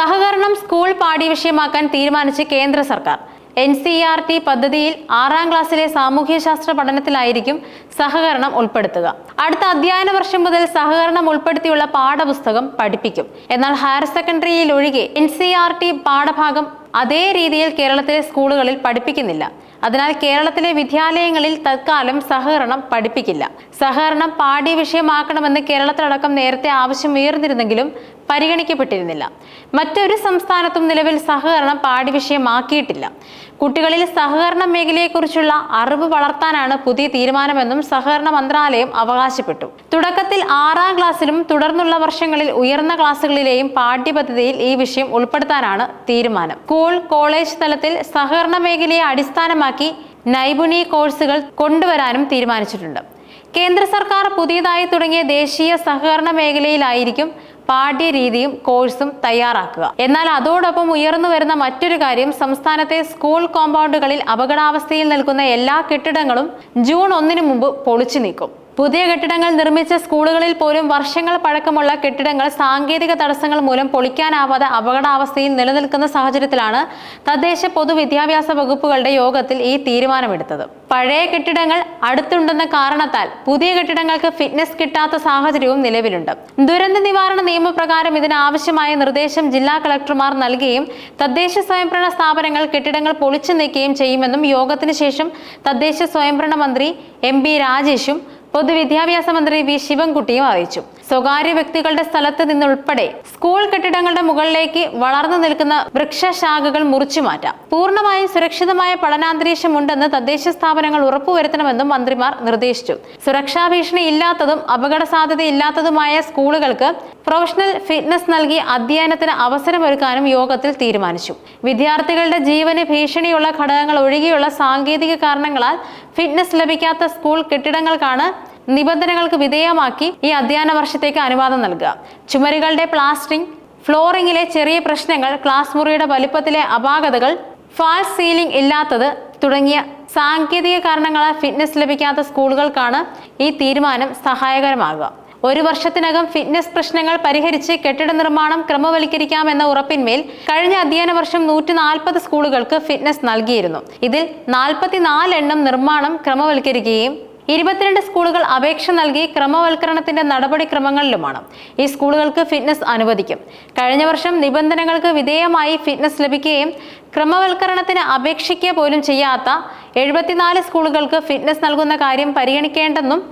സഹകരണം സ്കൂൾ പാഠ്യവിഷയമാക്കാൻ തീരുമാനിച്ച് കേന്ദ്ര സർക്കാർ. എൻ സി ആർ ടി പദ്ധതിയിൽ ആറാം ക്ലാസ്സിലെ സാമൂഹ്യശാസ്ത്ര പഠനത്തിലായിരിക്കും സഹകരണം ഉൾപ്പെടുത്തുക. അടുത്ത അധ്യയന വർഷം മുതൽ സഹകരണം ഉൾപ്പെടുത്തിയുള്ള പാഠപുസ്തകം പഠിപ്പിക്കും. എന്നാൽ ഹയർ സെക്കൻഡറിയിൽ ഒഴികെ എൻ സി ആർ ടി പാഠഭാഗം അതേ രീതിയിൽ കേരളത്തിലെ സ്കൂളുകളിൽ പഠിപ്പിക്കുന്നില്ല. അതിനാൽ കേരളത്തിലെ വിദ്യാലയങ്ങളിൽ തൽക്കാലം സഹകരണം പഠിപ്പിക്കില്ല. സഹകരണം പാഠ്യവിഷയമാക്കണമെന്ന് കേരളത്തിലടക്കം നേരത്തെ ആവശ്യം ഉയർന്നിരുന്നെങ്കിലും പരിഗണിക്കപ്പെട്ടിരുന്നില്ല. മറ്റൊരു സംസ്ഥാനത്തും നിലവിൽ സഹകരണം പാഠ്യവിഷയമാക്കിയിട്ടില്ല കുട്ടികളിൽ സഹകരണ മേഖലയെക്കുറിച്ചുള്ള അറിവ് വളർത്താനാണ് പുതിയ തീരുമാനമെന്നും സഹകരണ മന്ത്രാലയം അവകാശപ്പെട്ടു. തുടക്കത്തിൽ ആറാം ക്ലാസ്സിലും തുടർന്നുള്ള വർഷങ്ങളിൽ ഉയർന്ന ക്ലാസ്സുകളിലെയും പാഠ്യപദ്ധതിയിൽ ഈ വിഷയം ഉൾപ്പെടുത്താനാണ് തീരുമാനം. സ്കൂൾ കോളേജ് തലത്തിൽ സഹകരണ മേഖലയെ അടിസ്ഥാനമാക്കി നൈപുണ്യ കോഴ്സുകൾ കൊണ്ടുവരാനും തീരുമാനിച്ചിട്ടുണ്ട്. കേന്ദ്ര സർക്കാർ പുതിയതായി തുടങ്ങിയ ദേശീയ സഹകരണ മേഖലയിലായിരിക്കും പാഠ്യരീതിയും കോഴ്സും തയ്യാറാക്കുക. എന്നാൽ അതോടൊപ്പം ഉയർന്നു വരുന്ന മറ്റൊരു കാര്യം സംസ്ഥാനത്തെ സ്കൂൾ കോമ്പൗണ്ടുകളിൽ അപകടാവസ്ഥയിൽ നിൽക്കുന്ന എല്ലാ കെട്ടിടങ്ങളും ജൂൺ ഒന്നിനു മുമ്പ് പൊളിച്ചു നീക്കും. പുതിയ കെട്ടിടങ്ങൾ നിർമ്മിച്ച സ്കൂളുകളിൽ പോലും വർഷങ്ങൾ പഴക്കമുള്ള കെട്ടിടങ്ങൾ സാങ്കേതിക തടസ്സങ്ങൾ മൂലം പൊളിക്കാനാവാതെ അപകടാവസ്ഥയിൽ നിലനിൽക്കുന്ന സാഹചര്യത്തിലാണ് തദ്ദേശ പൊതുവിദ്യാഭ്യാസ വകുപ്പുകളുടെ യോഗത്തിൽ ഈ തീരുമാനമെടുത്തത്. പഴയ കെട്ടിടങ്ങൾ അടുത്തുണ്ടെന്ന കാരണത്താൽ പുതിയ കെട്ടിടങ്ങൾക്ക് ഫിറ്റ്നസ് കിട്ടാത്ത സാഹചര്യവും നിലവിലുണ്ട്. ദുരന്ത നിവാരണ നിയമപ്രകാരം ഇതിനാവശ്യമായ നിർദ്ദേശം ജില്ലാ കളക്ടർമാർ നൽകുകയും തദ്ദേശ സ്വയംഭരണ സ്ഥാപനങ്ങൾ കെട്ടിടങ്ങൾ പൊളിച്ചു നീക്കുകയും ചെയ്യുമെന്നും യോഗത്തിന് ശേഷം തദ്ദേശ സ്വയംഭരണ മന്ത്രി എം രാജേഷും പൊതുവിദ്യാഭ്യാസ മന്ത്രി വി ശിവൻകുട്ടിയും അറിയിച്ചു സ്വകാര്യ വ്യക്തികളുടെ സ്ഥലത്ത് നിന്നുൾപ്പെടെ സ്കൂൾ കെട്ടിടങ്ങളുടെ മുകളിലേക്ക് വളർന്നു നിൽക്കുന്ന വൃക്ഷശാഖകൾ മുറിച്ചു മാറ്റാം. പൂർണമായും സുരക്ഷിതമായ പഠനാന്തരീക്ഷം ഉണ്ടെന്ന് തദ്ദേശ സ്ഥാപനങ്ങൾ ഉറപ്പുവരുത്തണമെന്നും മന്ത്രിമാർ നിർദ്ദേശിച്ചു. സുരക്ഷാ ഭീഷണി ഇല്ലാത്തതും അപകട സാധ്യത ഇല്ലാത്തതുമായ സ്കൂളുകൾക്ക് പ്രൊഫഷണൽ ഫിറ്റ്നസ് നൽകി അധ്യയനത്തിന് അവസരമൊരുക്കാനും യോഗത്തിൽ തീരുമാനിച്ചു. വിദ്യാർത്ഥികളുടെ ജീവന് ഭീഷണിയുള്ള ഘടകങ്ങൾ ഒഴികെയുള്ള സാങ്കേതിക കാരണങ്ങളാൽ ഫിറ്റ്നസ് ലഭിക്കാത്ത സ്കൂൾ കെട്ടിടങ്ങൾക്കാണ് നിബന്ധനകൾക്ക് വിധേയമാക്കി ഈ അധ്യയന വർഷത്തേക്ക് അനുവാദം നൽകുക. ചുമരുകളുടെ പ്ലാസ്റ്ററിംഗ് ഫ്ലോറിംഗിലെ ചെറിയ പ്രശ്നങ്ങൾ ക്ലാസ് മുറിയുടെ വലുപ്പത്തിലെ അപാകതകൾ ഫാൾസ് സീലിംഗ് ഇല്ലാത്തത് തുടങ്ങിയ സാങ്കേതിക കാരണങ്ങളാൽ ഫിറ്റ്നസ് ലഭിക്കാത്ത സ്കൂളുകൾക്കാണ് ഈ തീരുമാനം സഹായകരമാകുക. ഒരു വർഷത്തിനകം ഫിറ്റ്നസ് പ്രശ്നങ്ങൾ പരിഹരിച്ച് കെട്ടിട നിർമ്മാണം ക്രമവൽക്കരിക്കാമെന്ന ഉറപ്പിന്മേൽ കഴിഞ്ഞ അധ്യയന വർഷം നൂറ്റി നാൽപ്പത് സ്കൂളുകൾക്ക് ഫിറ്റ്നസ് നൽകിയിരുന്നു. ഇതിൽ നാൽപ്പത്തിനാല് എണ്ണം നിർമ്മാണം ക്രമവൽക്കരിക്കുകയും ഇരുപത്തിരണ്ട് സ്കൂളുകൾ അപേക്ഷ നൽകി ക്രമവൽക്കരണത്തിന്റെ നടപടിക്രമങ്ങളിലുമാണ്. ഈ സ്കൂളുകൾക്ക് ഫിറ്റ്നസ് അനുവദിക്കും. കഴിഞ്ഞ വർഷം നിബന്ധനകൾക്ക് വിധേയമായി ഫിറ്റ്നസ് ലഭിക്കുകയും ക്രമവൽക്കരണത്തിന് അപേക്ഷിക്കുക പോലും ചെയ്യാത്ത എഴുപത്തിനാല് സ്കൂളുകൾക്ക് ഫിറ്റ്നസ് നൽകുന്ന കാര്യം പരിഗണിക്കേണ്ടെന്നും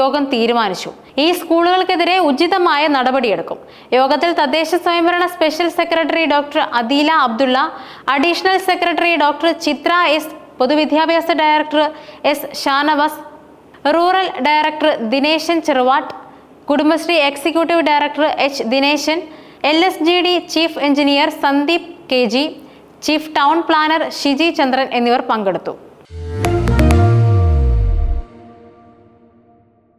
യോഗം തീരുമാനിച്ചു. ഈ സ്കൂളുകൾക്കെതിരെ ഉചിതമായ നടപടിയെടുക്കും. യോഗത്തിൽ തദ്ദേശ സ്വയംഭരണ special secretary doctor Adeela Abdulla additional secretary doctor Chitra S പൊതുവിദ്യാഭ്യാസ director S Shanavas rural director Dineshan Cheruvattu Kudumbashree executive director H Dineshan L S G D chief engineer Sandeep K G chief town planner Shiji Chandran എന്നിവർ പങ്കെടുത്തു.